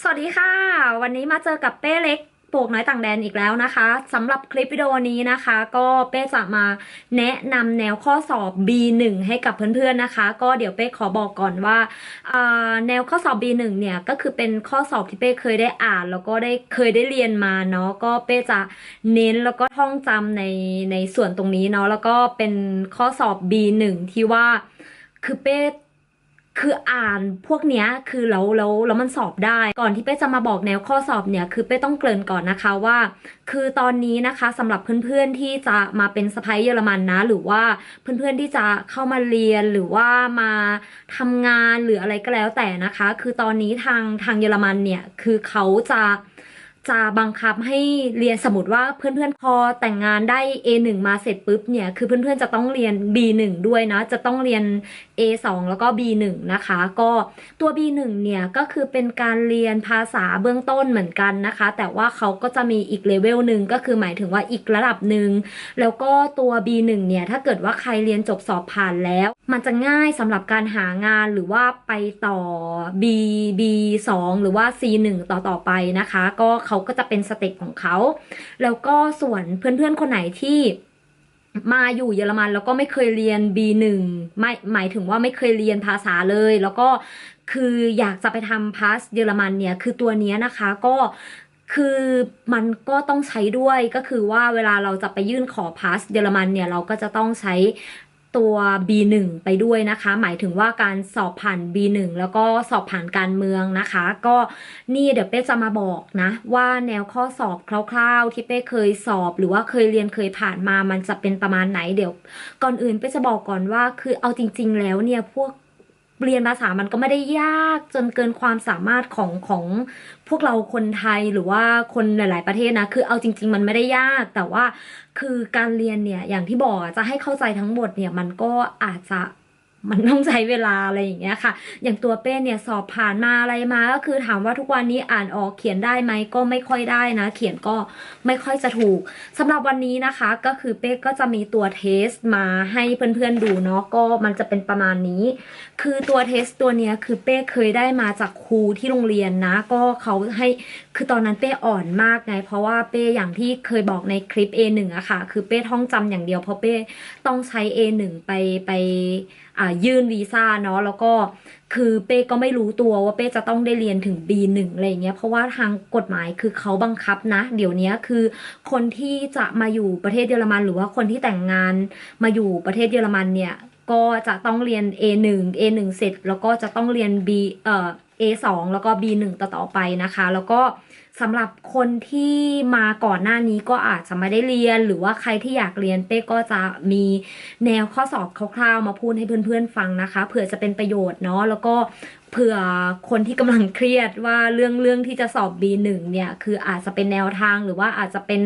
สวัสดีค่ะ วันนี้มาเจอกับเป้เล็กปลูกน้อยต่างแดนอีกแล้วนะคะสำหรับคลิปวิดีโอนี้นะคะ ก็เป้จะมาแนะนำแนวข้อสอบ B1 ให้กับเพื่อนๆนะคะ ก็เดี๋ยวเป้ขอบอกก่อนว่าอ่าแนวข้อสอบ B1 เนี่ยก็คือเป็นข้อสอบที่เป้เคยได้อ่าน แล้วก็ได้เคยได้เรียนมาเนาะก็เป้จะเน้นแล้วก็ท่องจำในในส่วนตรงนี้เนาะแล้วก็เป็นข้อสอบ B1 ที่ว่าคือเป้ คืออ่านพวกเนี้ยคือแล้วแล้วแล้วมันสอบได้ ก่อนที่เป้จะมาบอกแนวข้อสอบเนี่ยคือเป้ต้องเกริ่นก่อนนะคะว่า คือตอนนี้นะคะสำหรับเพื่อนๆที่จะมาเป็นสไปเยอรมันนะ หรือว่าเพื่อนๆที่จะเข้ามาเรียนหรือว่ามาทำงานหรืออะไรก็แล้วแต่นะคะ คือตอนนี้ทางทางเยอรมันเนี่ยคือเขาจะ จะบังคับให้เรียนสมมติว่าเพื่อนๆพอแต่งงานได้ A1 มาเสร็จปุ๊บเนี่ยคือเพื่อนๆจะต้องเรียน B1 ด้วยนะจะต้องเรียน A2 แล้วก็ B1 นะคะ ก็ตัว B1 เนี่ยก็คือเป็นการเรียนภาษาเบื้องต้นเหมือนกันนะคะ แต่ว่าเขาก็จะมีอีกเลเวลหนึ่งก็คือหมายถึงว่าอีกระดับหนึ่งแล้วก็ตัว B1 เนี่ยถ้าเกิดว่าใครเรียนจบสอบผ่านแล้ว มันจะง่ายสำหรับการหางานหรือว่าไปต่อ B B2 หรือว่า C1 ต่อต่อไปนะคะ ก็เขาาก็จะเป็นสเต็ปของเขา แล้วก็ส่วนเพื่อนๆคนไหนที่มาอยู่เยอรมันแล้วก็ไม่เคยเรียน B1 ไม่หมายถึงว่าไม่เคยเรียนภาษาเลย แล้วก็คืออยากจะไปทำพาสเยอรมันเนี่ยคือตัวนี้นะคะก็คือมันก็ต้องใช้ด้วยก็คือว่าเวลาเราจะไปยื่นขอพาสเยอรมันเนี่ยเราก็จะต้องใช้ ตัว B1 ไปด้วยนะคะ หมายถึงว่าการสอบผ่าน B1 แล้วก็สอบผ่านการเมืองนะคะ ก็นี่เดี๋ยวเป้จะมาบอกนะ ว่าแนวข้อสอบคร่าว ๆ ที่เป้เคยสอบหรือว่าเคยเรียนเคยผ่านมามันจะเป็นประมาณไหนเดี๋ยว ก่อนอื่นเป้จะบอกก่อนว่าคือเอาจริง ๆ แล้วเนี่ยพวก เรียนภาษามันก็ไม่ได้ยากจนเกินความสามารถของของพวกเราคนไทยหรือว่าคนหลาย ๆ ประเทศนะ คือเอาจริง ๆ มันไม่ได้ยาก แต่ว่าคือการเรียนเนี่ยอย่างที่บอกจะให้เข้าใจทั้งหมดเนี่ยมันก็อาจจะ มันต้องใช้เวลาอะไรอย่างเงี้ยค่ะ อย่างตัวเป้เนี่ยสอบผ่านมาอะไรมา ก็คือถามว่าทุกวันนี้อ่านออกเขียนได้ไหมก็ไม่ค่อยได้นะ เขียนก็ไม่ค่อยจะถูกสำหรับวันนี้นะคะ ก็คือเป้ก็จะมีตัวเทสมาให้เพื่อนๆดูเนาะก็มันจะเป็นประมาณนี้ คือตัวเทสตัวเนี้ยคือเป้เคยได้มาจากครูที่โรงเรียนนะ ก็เขาให้ คือตอนนั้นเป้อ่อนมากไง เพราะว่าเป้อย่างที่เคยบอกในคลิป A1 อะค่ะ คือเป้ท่องจำอย่างเดียวเพราะเป้ต้องใช้ A1 ไปไปอ่ายื่นวีซ่าเนาะแล้วก็คือเป้ก็ไม่รู้ตัวว่าเป้จะต้องได้เรียนถึง B1 อะไรอย่างเงี้ยเพราะว่าทางกฎหมายคือเขาบังคับนะ เดี๋ยวนี้คือคนที่จะมาอยู่ประเทศเยอรมัน หรือว่าคนที่แต่งงานมาอยู่ประเทศเยอรมันเนี่ยก็จะต้องเรียน A1 A1 เสร็จ แล้วก็จะต้องเรียน B เอ่อ A2 แล้วก็ B1 ต่อต่อไปนะคะ แล้วก็สำหรับคนที่มาก่อนหน้านี้ก็อาจจะไม่ได้เรียน หรือว่าใครที่อยากเรียนเป้ก็จะมีแนวข้อสอบคร่าวๆ มาพูดให้เพื่อนๆฟังนะคะเผื่อจะเป็นประโยชน์เนาะแล้วก็ เผื่อคนที่กำลังเครียดว่าเรื่องเรื่องที่จะสอบ B1 เนี่ย คืออาจจะเป็นแนวทางหรือว่าอาจจะเป็น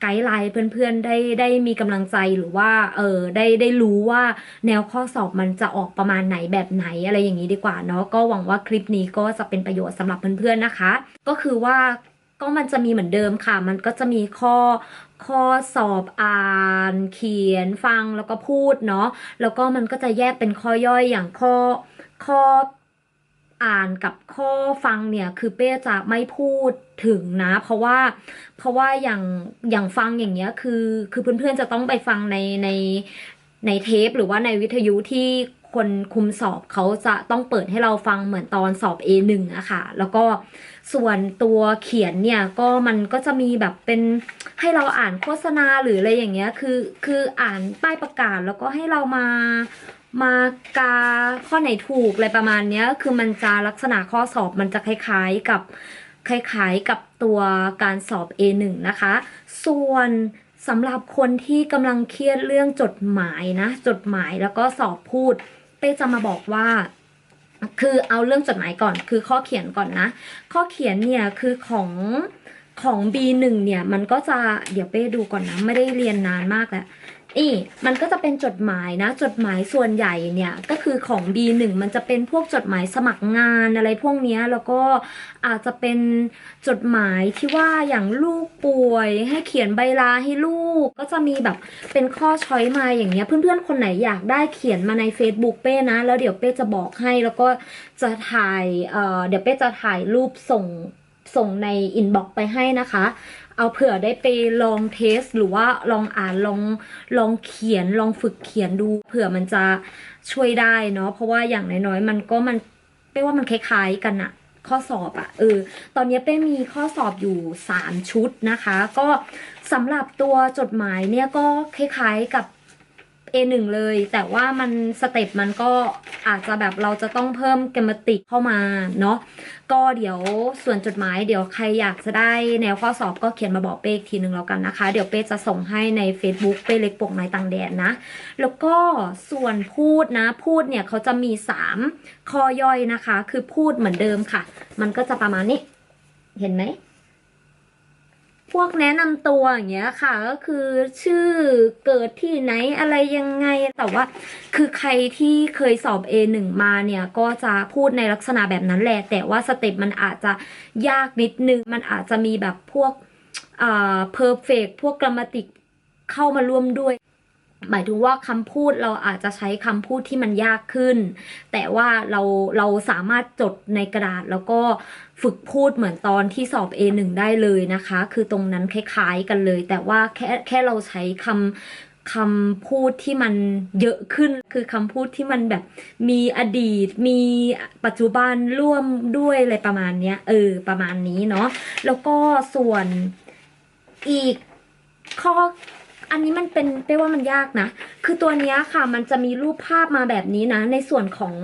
ไกด์ไลน์เพื่อนๆได้ได้มีกำลังใจหรือว่าเออได้ได้รู้ว่าแนวข้อสอบมันจะออกประมาณไหนแบบไหนอะไรอย่างนี้ดีกว่าเนาะก็หวังว่าคลิปนี้ก็จะเป็นประโยชน์สำหรับเพื่อนๆนะคะ ก็คือว่าก็มันจะมีเหมือนเดิมค่ะ มันก็จะมีข้อข้อสอบอ่านเขียนฟังแล้วก็พูดเนาะแล้วก็มันก็จะแยกเป็นข้อย่อยอย่างข้อข้อ อ่านกับข้อฟังเนี่ยคือเป้จะไม่พูดถึงนะ เพราะว่าเพราะว่าอย่างอย่างฟังอย่างเงี้ยคือคือเพื่อนๆจะต้องไปฟังในในในเทปหรือว่าในวิทยุที่คนคุมสอบเขาจะต้องเปิดให้เราฟังเหมือนตอนสอบ A1 อะค่ะ แล้วก็ส่วนตัวเขียนเนี่ยก็มันก็จะมีแบบเป็นให้เราอ่านโฆษณาหรืออะไรอย่างเงี้ยคือคืออ่านป้ายประกาศแล้วก็ให้เรามา มากาข้อไหนถูกอะไรประมาณเนี้ย คือมันจะลักษณะข้อสอบมันจะคล้ายๆกับคล้ายๆกับตัวการสอบ A1 นะคะ ส่วนสำหรับคนที่กำลังเครียดเรื่องจดหมายนะ จดหมายแล้วก็สอบพูด เป้จะมาบอกว่าคือเอาเรื่องจดหมายก่อน คือข้อเขียนก่อนนะ ข้อเขียนเนี่ยคือของของ B1 เนี่ยมันก็จะเดี๋ยวเป้ดูก่อนนะ ไม่ได้เรียนนานมากแล้ว นี่มันก็จะเป็นจดหมายนะ จดหมายส่วนใหญ่เนี่ยก็คือของ B1 มันจะเป็นพวกจดหมายสมัครงานอะไรพวกเนี้ยแล้วก็อาจจะเป็นจดหมายที่ว่าอย่างลูกป่วย ให้เขียนใบลาให้ลูก ก็จะมีแบบเป็นข้อช้อยมาอย่างเงี้ย เพื่อนๆคนไหนอยากได้เขียนมาใน Facebook เป้นะ แล้วเดี๋ยวเป้จะบอกให้แล้วก็จะถ่ายเเดี๋ยวเป้จะถ่ายรูปส่งส่งในอินบ็อกไปให้นะคะ เอาเผื่อได้ไปลองเทส หรือว่าลองอ่านลองลองเขียนลองฝึกเขียนดูเผื่อมันจะช่วยได้เนาะเพราะว่าอย่างน้อยๆมันก็มันเป้ว่ามันคล้ายๆกันอะข้อสอบอะเออตอนนี้เป้มีข้อสอบอยู่ 3 ชุดนะคะ ก็สำหรับตัวจดหมายเนี่ยก็คล้ายๆกับ A1 เลย แต่ว่ามันสเต็ปมันก็อาจจะแบบเราจะต้องเพิ่มแกรมมาติกเข้ามาเนาะก็เดี๋ยวส่วนจดหมายเดี๋ยวใครอยากจะได้แนวข้อสอบก็เขียนมาบอกเป้อีกทีหนึ่งแล้วกันนะคะ เดี๋ยวเป้จะส่งให้ใน Facebook เป้เล็กปกในต่างแดนนะ แล้วก็ส่วนพูดนะพูดเนี่ยเขาจะมี 3 ข้อย่อยนะคะ คือพูดเหมือนเดิมค่ะ มันก็จะประมาณนี้ เห็นไหม พวกแนะนำตัวอย่างเงี้ยค่ะก็คือชื่อเกิดที่ไหนอะไรยังไง แต่ว่า คือใครที่เคยสอบ A1 มาเนี่ย ก็จะพูดในลักษณะแบบนั้นแหละ แต่ว่าสเต็ปมันอาจจะยากนิดนึง มันอาจจะมีแบบพวกอ่า perfect พวกกรรมติกเข้ามาร่วมด้วย หมายถึงว่าคำพูดเราอาจจะใช้คำพูดที่มันยากขึ้น แต่ว่าเราเราสามารถจดในกระดาษแล้วก็ฝึกพูดเหมือนตอนที่สอบ A1 ได้เลยนะคะ คือตรงนั้นคล้ายๆกันเลย แต่ว่าแค่แค่เราใช้คำคำพูดที่มันเยอะขึ้นคือคำพูดที่มันแบบมีอดีต มีปัจจุบันร่วมด้วยอะไรประมาณเนี้ยเออประมาณนี้เนาะแล้วก็ส่วนอีกข้อ อันนี้มันเป็นเป้ว่ามันยากนะ คือตัวนี้ค่ะ มันจะมีรูปภาพมาแบบนี้นะ ในส่วนของ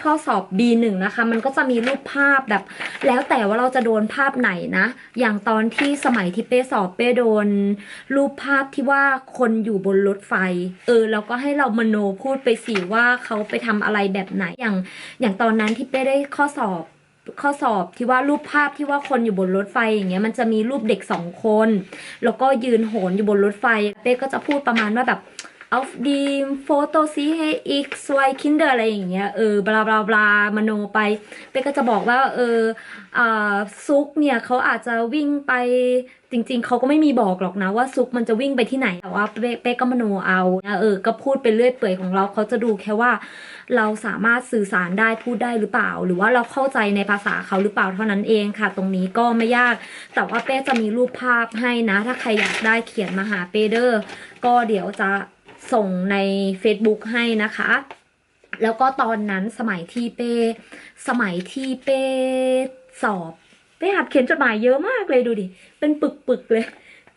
ข้อสอบ B1 นะคะ มันก็จะมีรูปภาพแบบ แล้วแต่ว่าเราจะโดนภาพไหนนะ อย่างตอนที่สมัยที่เป้สอบเป้โดน รูปภาพที่ว่าคนอยู่บนรถไฟ เออแล้วก็ให้เรามโนพูดไปสิว่าเขาไปทำอะไรแบบไหน อย่างอย่างตอนนั้นที่เป้ได้ข้อสอบ ข้อสอบที่ว่ารูปภาพที่ว่าคนอยู่บนรถไฟอย่างเงี้ยมันจะมีรูปเด็กสองคน แล้วก็ยืนโหนอยู่บนรถไฟ เป้ก็จะพูดประมาณว่าแบบ auf die Foto sie x y Kinder อร์อะไรอย่างเงี้ยเออบลาบลาบลามโนไป เป้ก็จะบอกว่าเอออ่าซุกเนี่ยเขาอาจจะวิ่งไปจริง ๆเขาก็ไม่มีบอกหรอกนะว่าซุกมันจะวิ่งไปที่ไหนแต่ว่าเป้เป้ก็มโนเอาเออก็พูดไปเรื่อยเปื่อยของเราเขาจะดูแค่ว่า เราสามารถสื่อสารได้พูดได้หรือเปล่า หรือว่าเราเข้าใจในภาษาเขาหรือเปล่าเท่านั้นเองค่ะ ตรงนี้ก็ไม่ยาก แต่ว่าเป้จะมีรูปภาพให้นะ ถ้าใครอยากได้เขียนมาหาเป้เดอร์ก็เดี๋ยวจะส่งใน Facebook ให้นะคะ แล้วก็ตอนนั้นสมัยที่เป้สมัยที่เป้สอบเป้หัดเขียนจดหมายเยอะมากเลยดูดิ เป็นปึกๆเลย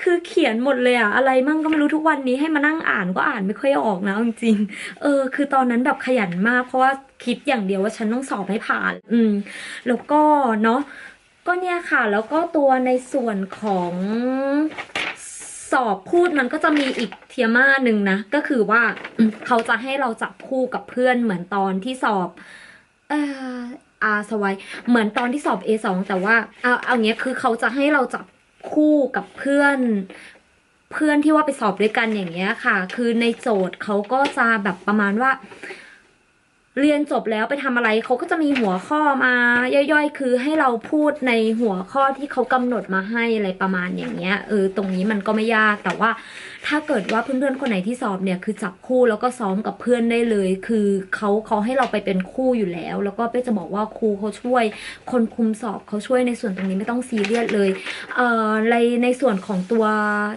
คือเขียนหมดเลยอะอะไรมั่งก็ไม่รู้ทุกวันนี้ให้มานั่งอ่านก็อ่านไม่ค่อยออกนะจริงๆเออ คือตอนนั้นแบบขยันมากเพราะว่าคิดอย่างเดียวว่าฉันต้องสอบให้ผ่าน อืม แล้วก็เนาะก็เนี่ยค่ะ แล้วก็ตัวในส่วนของสอบพูดมันก็จะมีอีกเทียมาหนึ่งนะ ก็คือว่าเขาจะให้เราจับคู่กับเพื่อนเหมือนตอนที่สอบ เอ่ออาสวัยเหมือนตอนที่สอบ A2 แต่ว่าเอาเอาเงี้ยคือเขาจะให้เราจับ คู่กับเพื่อนเพื่อนที่ว่าไปสอบด้วยกันอย่างเงี้ยค่ะ คือในโจทย์เขาก็จะแบบประมาณว่า เรียนจบแล้วไปทำอะไรเขาก็จะมีหัวข้อมาย่อยๆ คือให้เราพูดในหัวข้อที่เขากำหนดมาให้อะไรประมาณอย่างเงี้ยเออตรงนี้มันก็ไม่ยากแต่ว่า ถ้าเกิดว่าเพื่อนๆคนไหนที่สอบเนี่ยคือจับคู่แล้วก็ซ้อมกับเพื่อนได้เลย คือเขาเขาให้เราไปเป็นคู่อยู่แล้ว แล้วก็เป้จะบอกว่าครูเขาช่วย คนคุมสอบเขาช่วยในส่วนตรงนี้ไม่ต้องซีเรียสเลยเอ่อในในส่วนของตัว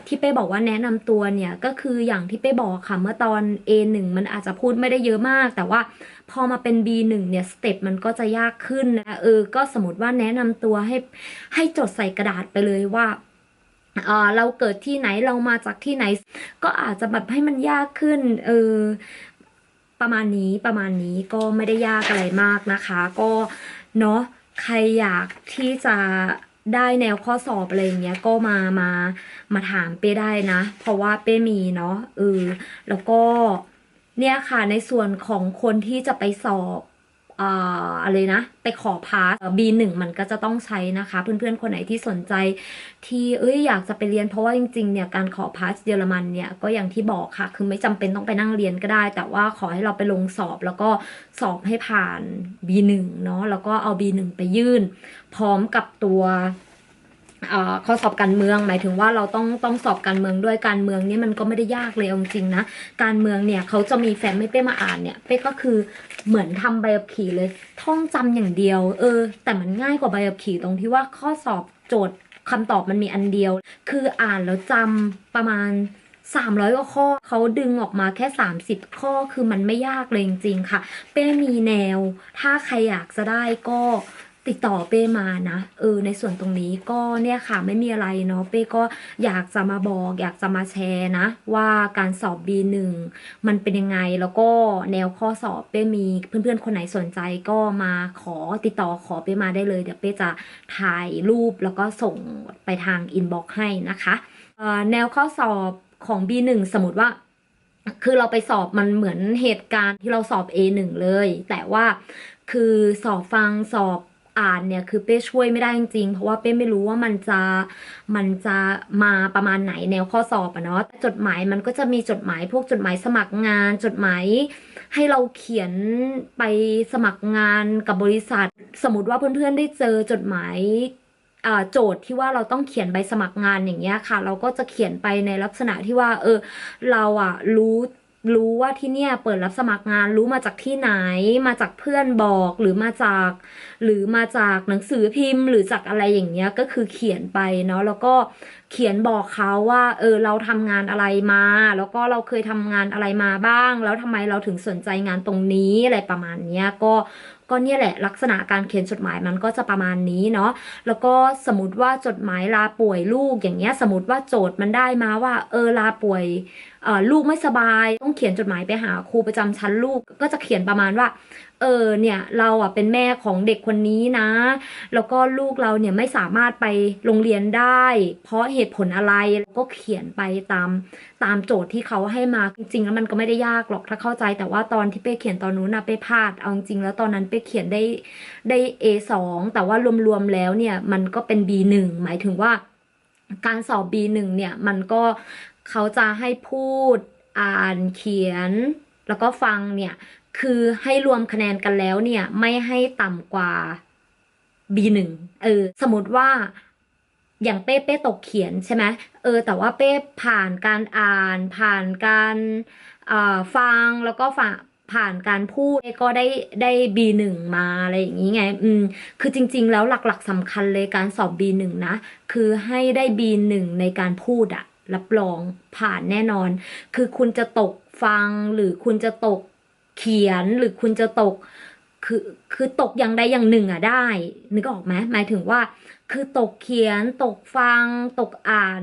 ที่เป้บอกว่าแนะนำตัวเนี่ยก็คืออย่างที่เป้บอกค่ะเมื่อตอน A1 มันอาจจะพูดไม่ได้เยอะมาก แต่ว่าพอมาเป็น B1 เนี่ยสเต็ปมันก็จะยากขึ้นนะเออก็สมมติว่าแนะนำตัวให้ให้จดใส่กระดาษไปเลยว่าเออเราเกิดที่ไหนเรามาจากที่ไหน ก็อาจจะแบบให้มันยากขึ้น เออประมาณนี้ประมาณนี้ก็ไม่ได้ยากอะไรมากนะคะ ก็เนาะใครอยากที่จะได้แนวข้อสอบอะไรอย่างเงี้ยก็มามามาถามเป้ได้นะ เพราะว่าเป้มีเนาะเออแล้วก็ เนี่ยค่ะในส่วนของคนที่จะไปสอบอะไรนะ ไปขอพาส B1 มันก็จะต้องใช้นะคะ เพื่อนๆ คนไหนที่สนใจ ที่เอ้ยอยากจะไปเรียนเพราะว่าจริงๆ เนี่ยการขอพาสเยอรมันเนี่ยก็อย่างที่บอกค่ะ คือไม่จำเป็นต้องไปนั่งเรียนก็ได้ แต่ว่าขอให้เราไปลงสอบแล้วก็สอบให้ผ่าน B1 เนาะแล้วก็เอา B1 ไปยื่น พร้อมกับตัว ข้อสอบการเมือง หมายถึงว่าเราต้องต้องสอบการเมืองด้วยการเมืองเนี่ยมันก็ไม่ได้ยากเลยจริงๆนะการเมืองเนี่ยเขาจะมีแฟ้มไม่เป้มาอ่านเนี่ยเป้ก็คือเหมือนทำใบขับขี่เลย ท่องจำอย่างเดียว เออ แต่มันง่ายกว่าใบขับขี่ตรงที่ว่าข้อสอบโจทย์คำตอบมันมีอันเดียว คืออ่านแล้วจำประมาณ300กว่าข้อเขาดึงออกมาแค่ 30 ข้อคือมันไม่ยากเลยจริงๆค่ะ เป้มีแนว ถ้าใครอยากจะได้ก็ ติดต่อเป้มานะเออในส่วนตรงนี้ก็เนี่ยค่ะไม่มีอะไรเนาะเป้ก็อยากจะมาบอก อยากจะมาแชร์นะ ว่าการสอบ B1 มันเป็นยังไงแล้วก็แนวข้อสอบเป้มีเพื่อนๆ คนไหนสนใจก็มาขอติดต่อขอเป้มาได้เลยเดี๋ยวเป้จะถ่ายรูปแล้วก็ส่งไปทางอินบ็อกซ์ให้นะคะออแนวข้อสอบของ B1 สมมติว่าคือเราไปสอบมันเหมือนเหตุการณ์ที่เราสอบ A1 เลย แต่ว่าคือสอบฟังสอบ อ่านเนี่ยคือเป้ช่วยไม่ได้จริงๆ เพราะว่าเป้ไม่รู้ว่ามันจะมันจะมาประมาณไหนแนวข้อสอบอะเนาะจดหมายมันก็จะมีจดหมายพวกจดหมายสมัครงาน จดหมายให้เราเขียนไปสมัครงานกับบริษัท สมมติว่าเพื่อนๆได้เจอจดหมายอ่าโจทย์ที่ว่าเราต้องเขียนใบสมัครงานอย่างเงี้ยค่ะ เราก็จะเขียนไปในลักษณะที่ว่า เออ เราอะรู้ รู้ว่าที่เนี่ยเปิดรับสมัครงานรู้มาจากที่ไหน มาจากเพื่อนบอกหรือมาจาก หรือมาจากหนังสือพิมพ์ หรือจากอะไรอย่างเงี้ยก็คือเขียนไปเนาะแล้วก็เขียนบอกเขาว่า เออเราทำงานอะไรมา แล้วก็เราเคยทำงานอะไรมาบ้าง แล้วทำไมเราถึงสนใจงานตรงนี้อะไรประมาณเนี้ยก็ ก็เนี่ยแหละลักษณะการเขียนจดหมายมันก็จะประมาณนี้เนาะแล้วก็สมมติว่าจดหมายลาป่วยลูกอย่างเงี้ยสมมติว่าโจทย์มันได้มาว่า เออลาป่วยลูกไม่สบาย ต้องเขียนจดหมายไปหาครูประจำชั้นลูก ก็จะเขียนประมาณว่า เออเนี่ยเราอะเป็นแม่ของเด็กคนนี้นะ แล้วก็ลูกเราเนี่ยไม่สามารถไปโรงเรียนได้ เพราะเหตุผลอะไรก็เขียนไปตามตามโจทย์ที่เขาให้มาจริงๆแล้วมันก็ไม่ได้ยากหรอกถ้าเข้าใจ แต่ว่าตอนที่เป้เขียนตอนนู้นนะเป้พลาดเอาจริงๆแล้วตอนนั้นเป้เขียนได้ได้ A2 แต่ว่ารวมๆแล้วเนี่ยมันก็เป็น B1 หมายถึงว่าการสอบ B1 เนี่ยมันก็เขาจะให้พูดอ่านเขียนแล้วก็ฟังเนี่ย คือให้รวมคะแนนกันแล้วเนี่ย ไม่ให้ต่ำกว่า B1 เออ สมมติว่าอย่างเป้เป้ตกเขียนใช่ไหมเออ แต่ว่าเป้ผ่านการอ่าน ผ่านการฟังแล้วก็ฝ่าผ่านการพูดก็ได้ได้ B1 มาอะไรอย่างนี้ไง อืม คือจริง ๆ แล้วหลักๆสำคัญเลยการสอบ B1 นะ คือให้ได้ B1 ในการพูดอะรับรองผ่านแน่นอน คือคุณจะตกฟังหรือคุณจะตก เขียนหรือคุณจะตก คือคือตกอย่างใดอย่างหนึ่งอะได้ นึกออกไหมหมายถึงว่า คือตกเขียน ตกฟัง ตกอ่าน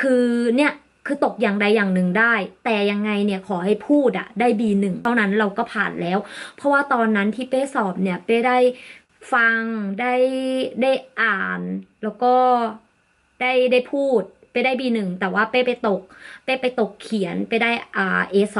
คือเนี่ยคือตกอย่างใดอย่างหนึ่งได้ แต่ยังไงเนี่ยขอให้พูดอะได้ B1 เท่านั้นเราก็ผ่านแล้ว เพราะว่าตอนนั้นที่เป้สอบเนี่ยเป้ได้ฟังได้ได้อ่าน แล้วก็ได้ได้พูด ไปได้ B1 แต่ว่าเป้ไปตก เป้ไปตกเขียนไปได้อ่า A2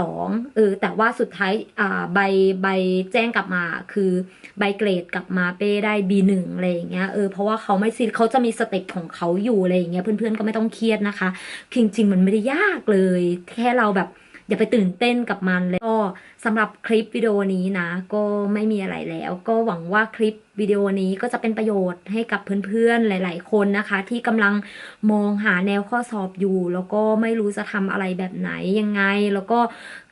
เออแต่ว่าสุดท้ายอ่าใบใบแจ้งกลับมา คือใบเกรดกลับมาเป้ได้ B1 อะไรอย่างเงี้ยเออเพราะว่าเขาไม่ซีเขาจะมีสเต็ปของเขาอยู่อะไรอย่างเงี้ยเพื่อนๆก็ไม่ต้องเครียดนะคะจริงๆมันไม่ได้ยากเลย แค่เราแบบ อย่าไปตื่นเต้นกับมันเลยก็สำหรับคลิปวิดีโอนี้นะ ก็ไม่มีอะไรแล้ว ก็หวังว่าคลิปวิดีโอนี้ก็จะเป็นประโยชน์ให้กับเพื่อนๆหลาย ๆ คนนะคะ ที่กำลังมองหาแนวข้อสอบอยู่ แล้วก็ไม่รู้จะทำอะไรแบบไหนยังไง แล้วก็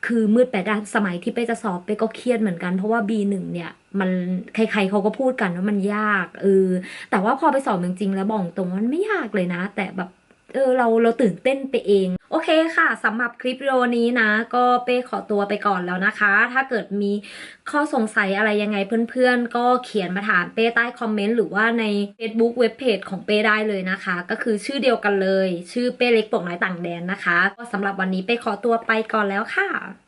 คือมืดแปดด้านสมัยที่เป้จะสอบเป้ก็เครียดเหมือนกันเพราะว่า B1 เนี่ยมันใครๆเขาก็พูดกันว่ามันยากเออแต่ว่าพอไปสอบจริงๆแล้วบอกตรงว่ามันไม่ยากเลยนะ แต่แบบเออเราเราตื่นเต้นไปเอง โอเคค่ะสำหรับคลิปวิดีโอนี้นะ ก็เป้ขอตัวไปก่อนแล้วนะคะ ถ้าเกิดมีข้อสงสัยอะไรยังไงเพื่อนๆ ก็เขียนมาถามเป้ใต้คอมเมนต์หรือว่าใน Facebook เว็บเพจของเป้ได้เลยนะคะ ก็คือชื่อเดียวกันเลย ชื่อเป้เล็กปกน้อยต่างแดนนะคะก็สำหรับวันนี้เป้ขอตัวไปก่อนแล้วค่ะ